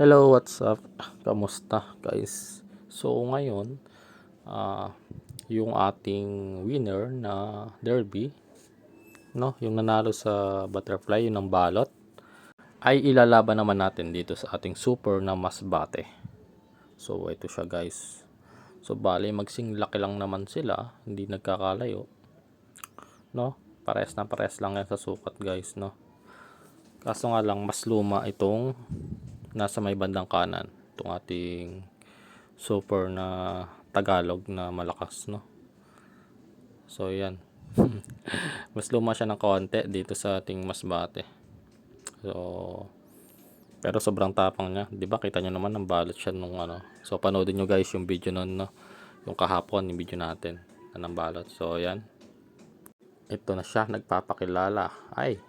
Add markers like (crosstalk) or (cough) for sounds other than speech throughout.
Hello, what's up? Kamusta guys? So ngayon, ah yung ating winner na derby, no, yung nanalo sa butterfly, yun ang balot, ay ilalaban naman natin dito sa ating super na masbate. So ito siya guys. So bali magsing laki lang naman sila, hindi nagkakalayo. No? Pares na pares lang yan sa sukat guys, no? Kaso nga lang mas luma itong nasa may bandang kanan. Itong ating super na Tagalog na malakas no? So yan. (laughs) Mas luma siya ng konti dito sa ating masbate. So pero sobrang tapang niya. Di ba? Kita nyo naman ang balot siya nung ano. So panoodin nyo guys yung video nun no? Yung kahapon yung video natin na ng balot. So yan. Ito na siya nagpapakilala. Ay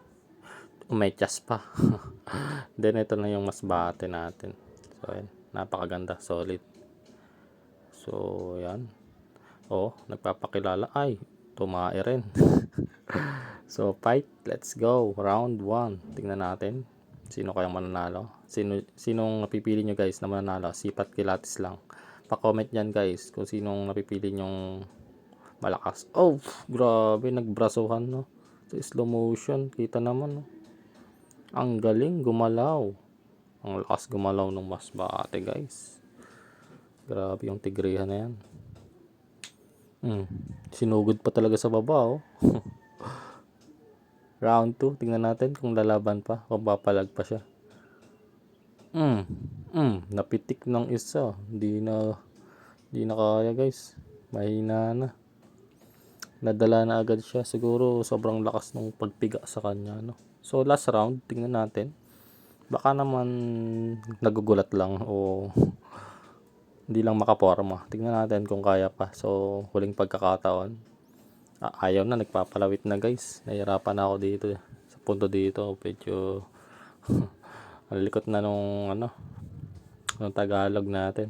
umechas pa. (laughs) Then ito na yung mas bate natin. So yan napakaganda. Solid. So yan oh nagpapakilala. Ay tumae rin. (laughs) So fight. Let's go. Round 1 tingnan natin. Sino kayang mananalo? Sino sinong napipili nyo guys na mananalo? Sipat kilatis lang. Pa-comment yan guys kung sinong napipili nyong malakas. Oh grabe. Nagbrasuhan no? Sa slow motion. Kita naman no ang galing gumalaw. Ang lakas gumalaw ng mas bate guys. Grabe yung tigrihan na yan. Hmm. Sinugod pa talaga sa baba oh. (laughs) Round 2. Tingnan natin kung lalaban pa. O papalag pa siya. Hmm. Hmm. Napitik ng isa. Hindi na hindi na kaya guys. Mahina na. Nadala na agad siya. Siguro sobrang lakas ng pagpiga sa kanya no. So last round, tingnan natin. Baka naman nagugulat lang o (laughs) hindi lang makaporma. Tingnan natin kung kaya pa. So huling pagkakataon. Ah, ayaw na, nagpapalawit na guys. Nahirapan na ako dito. eh. Sa punto dito, medyo (laughs) nalikot na nung ano, nung Tagalog natin.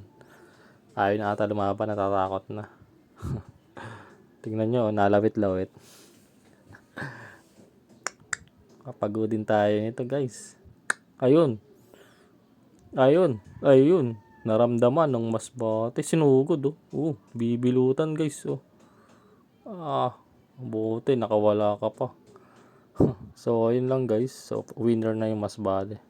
Ayaw na ata lumaban, natatakot na. (laughs) Tingnan nyo, nalawit-lawit. Kapagodin tayo nito guys. Ayun. Ayun. Ayun. Naramdaman ng mas bate. Sinugod oh. Oh, bibilutan guys oh. Ah, buti nakawala ka pa. (laughs) so ayun lang guys. So winner na yung mas bate.